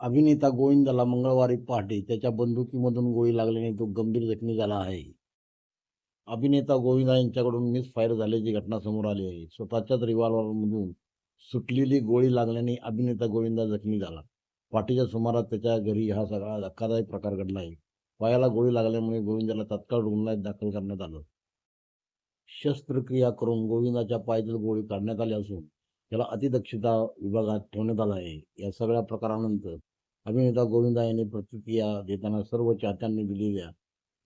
अभिनेता गोविंदाला मंगळवारी पहाटे त्याच्या बंदुकीमधून गोळी लागल्याने तो गंभीर जखमी झाला आहे. अभिनेता गोविंदा यांच्याकडून मिसफायर झाल्याची घटना समोर आली आहे. स्वतःच्याच रिव्हॉल्वरमधून सुटलेली गोळी लागल्याने अभिनेता गोविंदा जखमी झाला. पहाटेच्या सुमारास त्याच्या घरी हा सगळा धक्कादायक प्रकार घडला आहे. पायाला गोळी लागल्यामुळे गोविंदाला तात्काळ रुग्णालयात दाखल करण्यात आलं. शस्त्रक्रिया करून गोविंदाच्या पायातील गोळी काढण्यात आली असून त्याला अतिदक्षता विभागात ठेवण्यात आलं आहे. या सगळ्या प्रकारानंतर अभिनेता गोविंदा यांनी प्रतिक्रिया देताना सर्व चाहत्यांनी दिलेल्या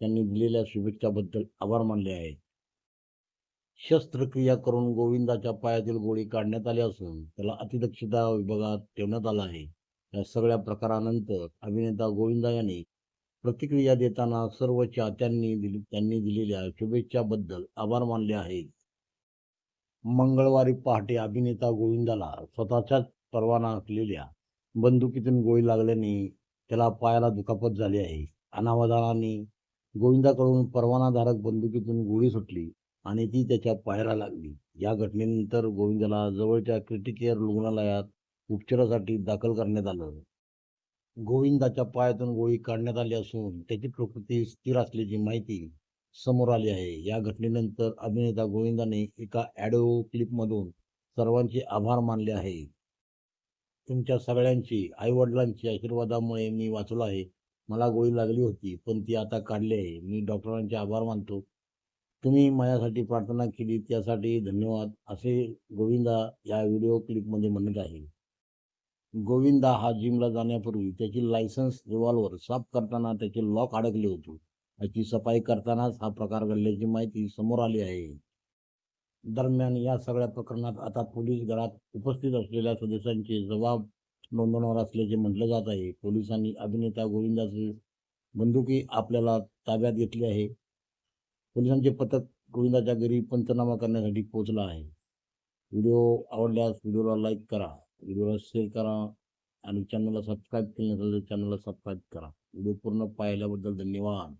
त्यांनी दिलेल्या शुभेच्छाबद्दल आभार मानले आहे शस्त्रक्रिया करून गोविंदाच्या पायातील गोळी काढण्यात आली असून त्याला अतिदक्षता विभागात ठेवण्यात आला आहे. या सगळ्या प्रकारानंतर अभिनेता गोविंदा यांनी प्रतिक्रिया देताना सर्व चाहत्यांनी दिली त्यांनी दिलेल्या शुभेच्छाबद्दल आभार मानले आहेत. मंगळवारी पहाटे अभिनेता गोविंदाला स्वतःच्याच परवाना असलेल्या बंदुकीतून गोळी लागल्याने त्याला पायाला दुखापत झाली आहे. अनावधानाने गोविंदाकडून परवानाधारक बंदुकीतून गोळी सुटली आणि ती त्याच्या पायाला लागली. या घटनेनंतर गोविंदाला जवळच्या क्रिटिकेअर रुग्णालयात उपचारासाठी दाखल करण्यात आलं. गोविंदाच्या पायातून गोळी काढण्यात आली असून त्याची प्रकृती स्थिर असल्याची माहिती समोर आली आहे. या घटनेनंतर अभिनेता गोविंदाने एका ॲडिओ क्लिपमधून सर्वांचे आभार मानले आहे. तुमच्या सगळ्यांची आईवडिलांची आशीर्वादामुळे मी वाचलो आहे. मला गोळी लागली होती पण ती आता काढली आहे. मी डॉक्टरांचे आभार मानतो. तुम्ही माझ्यासाठी प्रार्थना केली त्यासाठी धन्यवाद असे गोविंदा या व्हिडिओ क्लिपमध्ये म्हणत आहे गोविंदा हा जिमला जाण्यापूर्वी त्याची लायसन्स रिव्हॉल्वर साफ करताना त्याचे लॉक अडकले होते. याची सफाई करतानाच हा प्रकार घडल्याची माहिती समोर आली आहे. दरम्यान या सगळ्या प्रकरणात आता पोलीस दलात उपस्थित असलेल्या सदस्यांचे जबाब नोंदवणार असल्याचे म्हटलं जात आहे. पोलिसांनी अभिनेता गोविंदाचे बंदुकी आपल्याला ताब्यात घेतली आहे. पोलिसांचे पथक गोविंदाच्या घरी पंचनामा करण्यासाठी पोहोचलं आहे. व्हिडिओ आवडल्यास व्हिडिओला लाईक करा व्हिडिओला शेअर करा आणि चॅनलला सबस्क्राईब केलं नसेल तर चॅनलला सबस्क्राईब करा. व्हिडिओ पूर्ण पाहिल्याबद्दल धन्यवाद.